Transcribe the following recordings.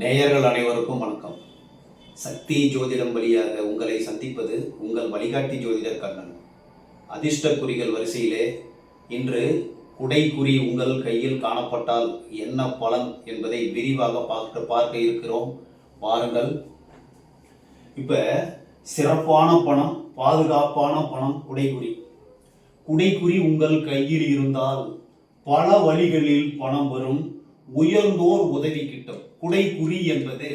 நேயர்கள் அனைவருக்கும் வணக்கம். சக்தி ஜோதிடம் வழியாக உங்களை சந்திப்பது உங்கள் வழிகாட்டி ஜோதிடர் கண்ணன். அதிர்ஷ்ட குறிகள் வரிசையிலே இன்று குடை குறி உங்கள் கையில் காணப்பட்டால் என்ன பலன் என்பதை விரிவாக பார்க்க பார்க்க இருக்கிறோம். பாருங்கள் இப்போ சிறப்பான பணம் பாதுகாப்பான பணம் குடைக்குறி குடைக்குறி உங்கள் கையில் இருந்தால் பல வழிகளில் பணம் வரும். உயர்ந்தோர் உதவி கிட்டும். குடைக்குறி என்பது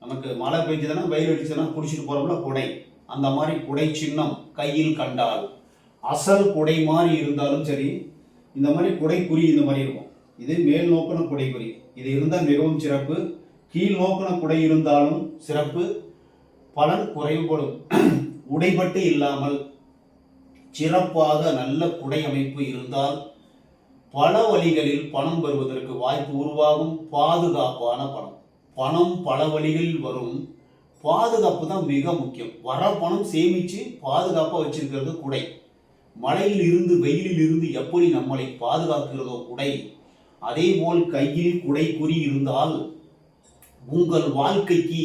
நமக்கு மழை பெஞ்சதுன்னா வெயில் அடிச்சதுன்னா குடிச்சிட்டு போறோம்ல குடை. அந்த மாதிரி குடை சின்னம் கையில் கண்டால் அசல் குடை மாதிரி இருந்தாலும் சரி இந்த மாதிரி குடைக்குறி இந்த மாதிரி இருக்கும். இது மேல் நோக்கின குடைக்குறி. இது இருந்தால் மிகவும் சிறப்பு. கீழ் நோக்கின குடை இருந்தாலும் சிறப்பு. பலன் குறைவுபடும். உடைபட்டு இல்லாமல் சிறப்பாக நல்ல குடை அமைப்பு இருந்தால் பல வழிகளில் பணம் வருவதற்கு வாய்ப்பு உருவாகும் பாதுகாப்பான பணம். பணம் பல வழிகளில் வரும். பாதுகாப்பு தான் மிக முக்கியம். வர பணம் சேமித்து பாதுகாப்பாக வச்சிருக்கிறது குடை. மழையில் இருந்து வெயிலில் இருந்து எப்படி நம்மளை பாதுகாக்கிறதோ குடை. அதே போல் கையில் குடை குறி இருந்தால் உங்கள் வாழ்க்கைக்கு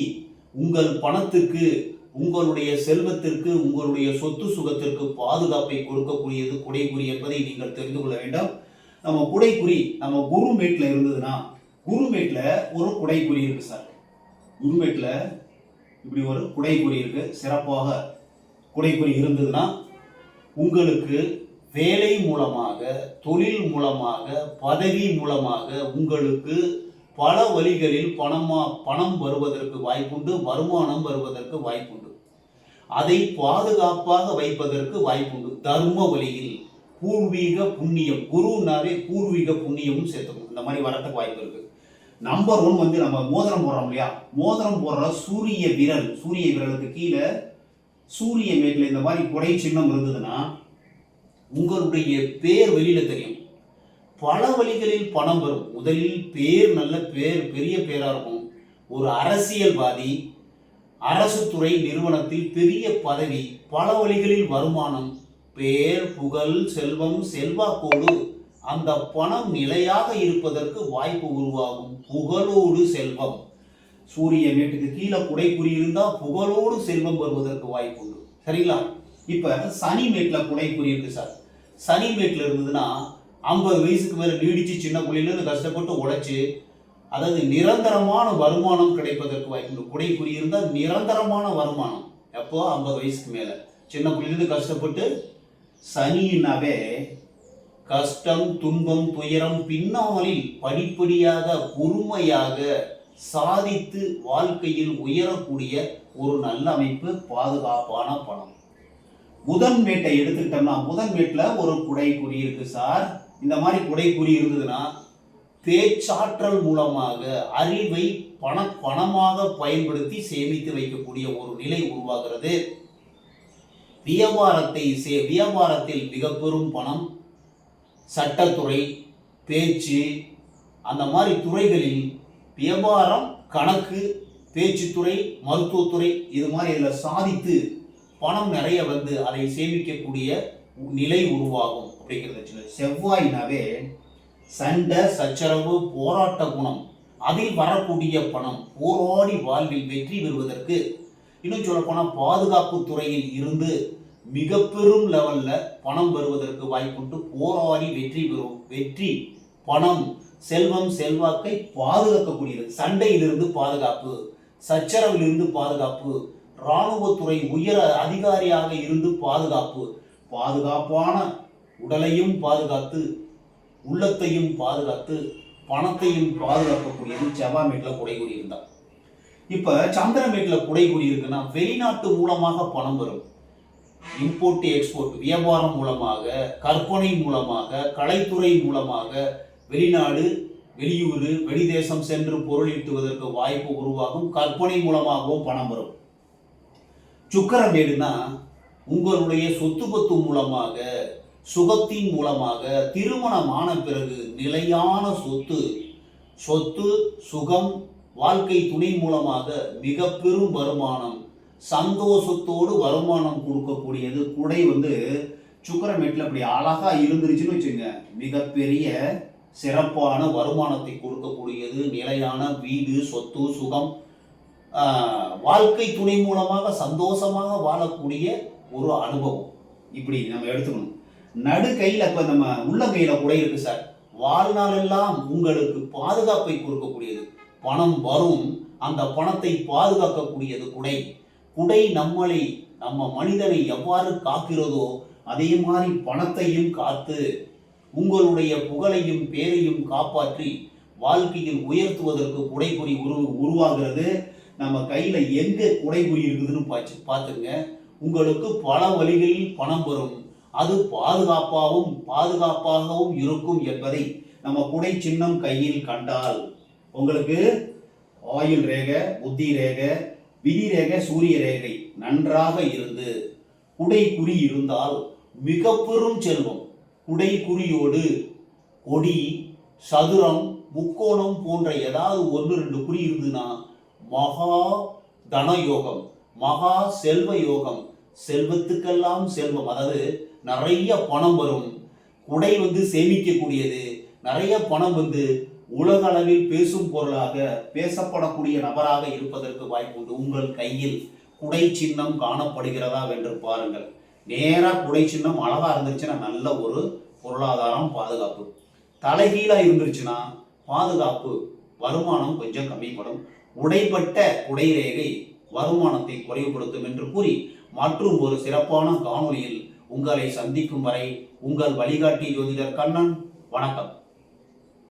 உங்கள் பணத்திற்கு உங்களுடைய செல்வத்திற்கு உங்களுடைய சொத்து சுகத்திற்கு பாதுகாப்பை கொடுக்கக்கூடியது குடைக்குறி என்பதை நீங்கள் தெரிந்து கொள்ள வேண்டும். நம்ம குடைக்குறி நம்ம குருமேட்டில் இருந்ததுன்னா குருமேட்டில் ஒரு குடைக்குறி இருக்கு சார். குருமேட்டில் இப்படி ஒரு குடைக்குறி இருக்கு. சிறப்பாக குடைக்குறி இருந்ததுன்னா உங்களுக்கு வேலை மூலமாக தொழில் மூலமாக பதவி மூலமாக உங்களுக்கு பல வழிகளில் பணமா பணம் வருவதற்கு வாய்ப்புண்டு வருமானம் வருவதற்கு வாய்ப்புண்டு. அதை பாதுகாப்பாக வைப்பதற்கு வாய்ப்புண்டு. தர்ம வழியில் பூர்வீக புண்ணியம் குருனாவே பூர்வீக புண்ணியமும் சேர்த்துக்கணும். இந்த மாதிரி வரத்துக்கு வாய்ப்பு இருக்கு. நம்பர் ஒன் வந்து நம்ம மோதிரம் போடுறோம் இல்லையா? மோதிரம் போடுற சூரிய விரல் சூரிய விரலுக்கு கீழே சூரிய மேட்டில் இந்த மாதிரி குடை சின்னம் இருந்ததுன்னா உங்களுடைய பேர் வெளியில தெரியும். பல வழிகளில் பணம் வரும். முதலில் பேர் நல்ல பேர் பெரிய பேரா இருக்கும். ஒரு அரசியல்வாதி அரசு துறை நிறுவனத்தில் பெரிய பதவி பல வழிகளில் வருமானம் பேர் புகழ் செல்வம் செல்வாக்கோடு அந்த பணம் நிலையாக இருப்பதற்கு வாய்ப்பு உருவாகும். புகழோடு செல்வம். சூரிய மேட்டுக்கு கீழே குடைக்குறி இருந்தால் புகழோடு செல்வம் வருவதற்கு வாய்ப்பு உண்டு. சரிங்களா? இப்போ சனி மேட்டில் குடைக்குறி இருக்கு சார். சனி மேட்டில் இருந்ததுன்னா ஐம்பது வயசுக்கு மேலே நீடிச்சு சின்ன பிள்ளையிலேருந்து கஷ்டப்பட்டு உழைச்சி அதாவது நிரந்தரமான வருமானம் கிடைப்பதற்கு வாய்ப்பு உண்டு. குடைக்குறி இருந்தால் நிரந்தரமான வருமானம். எப்போ? ஐம்பது வயசுக்கு மேலே. சின்ன பிள்ளைலேருந்து கஷ்டப்பட்டு சனியினாவே கஷ்டம் துன்பம் துயரம் பின்னாளில் படிப்படியாக பொறுமையாக சாதித்து வாழ்க்கையில் உயரக்கூடிய ஒரு நல்ல அமைப்பு பாதுகாப்பான பணம். புதன் மேட்டை எடுத்துக்கிட்டோம்னா புதன் மேட்டில் ஒரு குடை குறி இருக்கு சார். இந்த மாதிரி குடை குறி இருந்ததுன்னா பேச்சாற்றல் மூலமாக அறிவை பண பணமாக பயன்படுத்தி சேமித்து வைக்கக்கூடிய ஒரு நிலை உருவாகிறது. வியாபாரத்தை சே வியாபாரத்தில் மிக பெரும் பணம் சட்டத்துறை பேச்சு அந்த மாதிரி துறைகளில் வியாபாரம் கணக்கு பேச்சுத்துறை மருத்துவத்துறை இது மாதிரி இதில் சாதித்து பணம் நிறைய வந்து அதை சேமிக்கக்கூடிய நிலை உருவாகும் அப்படிங்கிறத சொல்லு செவ்வாயினாவே சண்டை சச்சரவு போராட்ட குணம் அதில் வரக்கூடிய பணம் போராடி வாழ்வில் வெற்றி பெறுவதற்கு இன்னும் சொல்ல போனால் பாதுகாப்பு துறையில் இருந்து மிக பெரும் லெவலில் பணம் வருவதற்கு வாய்ப்புண்டு. போராடி வெற்றி பெறும் வெற்றி பணம் செல்வம் செல்வாக்கை பாதுகாக்கக்கூடியது. சண்டையிலிருந்து பாதுகாப்பு சச்சரவிலிருந்து பாதுகாப்பு இராணுவத்துறை உயர அதிகாரியாக இருந்து பாதுகாப்பு பாதுகாப்பான உடலையும் பாதுகாத்து உள்ளத்தையும் பாதுகாத்து பணத்தையும் பாதுகாக்கக்கூடியது. செவ்வாய் மீட்டில் கூறியிருந்தார். இப்போ சந்திரமேட்டில் குடை கூறியிருக்குன்னா வெளிநாட்டு மூலமாக பணம் வரும். இம்போர்ட் எக்ஸ்போர்ட் வியாபாரம் மூலமாக கற்பனை மூலமாக கலைத்துறை மூலமாக வெளிநாடு வெளியூர் வெளிதேசம் சென்று பொருளீட்டுவதற்கு வாய்ப்பு உருவாகும். கற்பனை மூலமாகவும் பணம் வரும். சுக்கரமேடுனா உங்களுடைய சொத்து பத்து மூலமாக சுகத்தின் மூலமாக திருமணமான பிறகு நிலையான சொத்து சொத்து சுகம் வாழ்க்கை துணை மூலமாக மிக பெரும் வருமானம் சந்தோஷத்தோடு வருமானம் கொடுக்கக்கூடியது குடை வந்து சுக்கரமேட்டில் அப்படி அழகா இருந்துருச்சுன்னு வச்சுங்க. மிகப்பெரிய சிறப்பான வருமானத்தை கொடுக்கக்கூடியது நிலையான வீடு சொத்து சுகம். வாழ்க்கை துணை மூலமாக சந்தோஷமாக வாழக்கூடிய ஒரு அனுபவம். இப்படி நம்ம எடுத்துக்கணும். நடு கையில் இப்போ நம்ம உள்ளங்கையில் கூட இருக்கு சார். வாழ்நாளெல்லாம் உங்களுக்கு பாதுகாப்பை கொடுக்கக்கூடியது. பணம் வரும் அந்த பணத்தை பாதுகாக்கக்கூடியது குடை. குடை நம்மளை நம்ம மனிதனை எவ்வாறு காக்கிறதோ அதே மாதிரி பணத்தையும் காத்து உங்களுடைய புகழையும் பேரையும் காப்பாற்றி வாழ்க்கையில் உயர்த்துவதற்கு குடைக்குறி உரு உருவாகிறது. நம்ம கையில் எங்கே குடைக்குறி இருக்குதுன்னு பார்த்து பார்த்துங்க உங்களுக்கு பல வழிகளில் பணம் வரும். அது பாதுகாப்பாகவும் பாதுகாப்பாகவும் இருக்கும் என்பதை நம்ம குடை சின்னம் கையில் கண்டால் உங்களுக்கு ஆயுள் ரேகை புத்தி ரேகை விதி ரேகை சூரிய ரேகை நன்றாக இருந்து குடை குறி இருந்தால் மிக பெரும் செல்வம். குடை குறியோடு கொடி சதுரம் முக்கோணம் போன்ற ஏதாவது ஒன்று ரெண்டு குறி இருந்ததுன்னா மகா தன யோகம் மகா செல்வ யோகம். செல்வத்துக்கெல்லாம் செல்வம். அதாவது நிறைய பணம் வரும். குடை வந்து சேமிக்கக்கூடியது. நிறைய பணம் வந்து உலக அளவில் பேசும் பொருளாக பேசப்படக்கூடிய நபராக இருப்பதற்கு வாய்ப்புண்டு. உங்கள் கையில் குடை சின்னம் காணப்படுகிறதா என்று பாருங்கள். நேராக குடை சின்னம் அளவாக இருந்துச்சுன்னா நல்ல ஒரு பொருளாதாரம் பாதுகாப்பு. தலைகீழாக இருந்துருச்சுன்னா பாதுகாப்பு வருமானம் கொஞ்சம் கம்மிப்படும். உடைப்பட்ட குடை ரேகை வருமானத்தை குறைவுபடுத்தும் என்று கூறி மற்றும் ஒரு சிறப்பான காணொலியில் உங்களை சந்திக்கும் வரை உங்கள் வழிகாட்டி ஜோதிடர் கண்ணன். வணக்கம்.